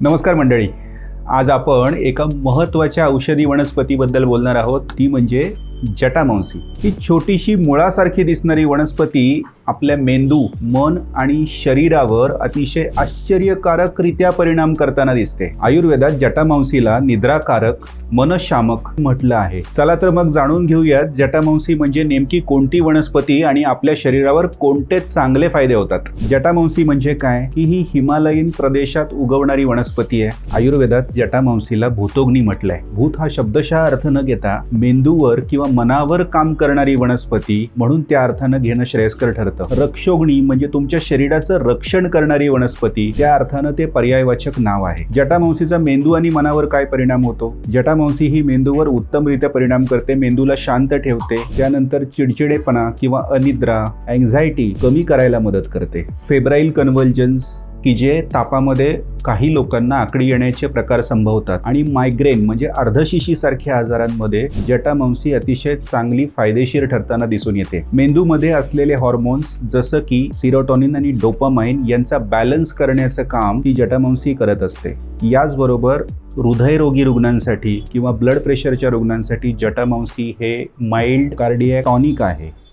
नमस्कार मंडळी. आज आपण एका महत्त्वाच्या औषधी वनस्पतीबद्दल बोलणार आहोत. ती म्हणजे जटामांसी. ही छोटीशी मुळासारखी दिसणारी वनस्पती आपल्या मेंदू मन आणि शरीरावर अतिशय आश्चर्यकारकरित्या परिणाम करताना दिसते. आयुर्वेदात जटामांसीला निद्राकारक मनशामक म्हटलं आहे. चला तर मग जाणून घेऊयात जटामांसी म्हणजे नेमकी कोणती वनस्पती आणि आपल्या शरीरावर कोणते चांगले फायदे होतात. जटामांसी म्हणजे काय? की ही हिमालयीन प्रदेशात उगवणारी वनस्पती आहे. आयुर्वेदात जटामांसीला भूतोग्नी म्हटलंय. भूत हा शब्दशः अर्थ न घेता मेंदूवर किंवा मनावर काम करणारी वनस्पती म्हणून त्या अर्थानं घेणं श्रेयस्कर ठरतं. रक्षोगणी म्हणजे तुमच्या शरीराचं रक्षण करणारी वनस्पती. त्या अर्थानं ते पर्यायवाचक नाव आहे. जटामांसीचा मेंदू आणि मनावर काय परिणाम होतो? जटामांसी ही मेंदूवर उत्तमरित्या परिणाम करते मेंदूला शांत ठेवते त्यानंतर चिडचिडेपणा किंवा अनिद्रा अँझायटी कमी करायला मदत करते. फेब्राईल कन्व्हल्जन्स की जे तापामध्ये काही लोकांना आकडी येण्याचे प्रकार संभवतात. आणि मायग्रेन म्हणजे अर्धशिशीसारख्या आजारांमध्ये जटामांसी अतिशय चांगली फायदेशीर ठरताना दिसून येते. मेंदूमध्ये असलेले हॉर्मोन्स जसं की सिरोटॉनिन आणि डोपामाइन यांचा बॅलन्स करण्याचं काम ती जटामांसी करत असते. याचबरोबर हृदयरोगी रुग्णांसाठी किंवा ब्लड प्रेशरच्या रुग्णांसाठी जटामांसी हे माइल्ड कार्डिया टॉनिक आहे.